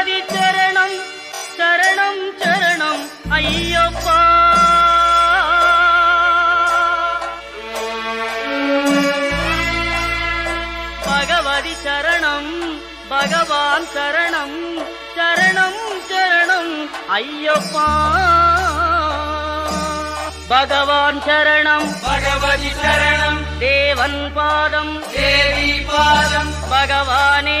ஆதி சரணம் சரணம் சரணம் ஐயப்பா. பகவதி சரணம் பகவான் சரணம் சரணம் சரணம் ஐயப்பா. பகவான் சரணம் பகவதி சரணம் தேவன் பாதம் தேவி பாதம் பகவானே.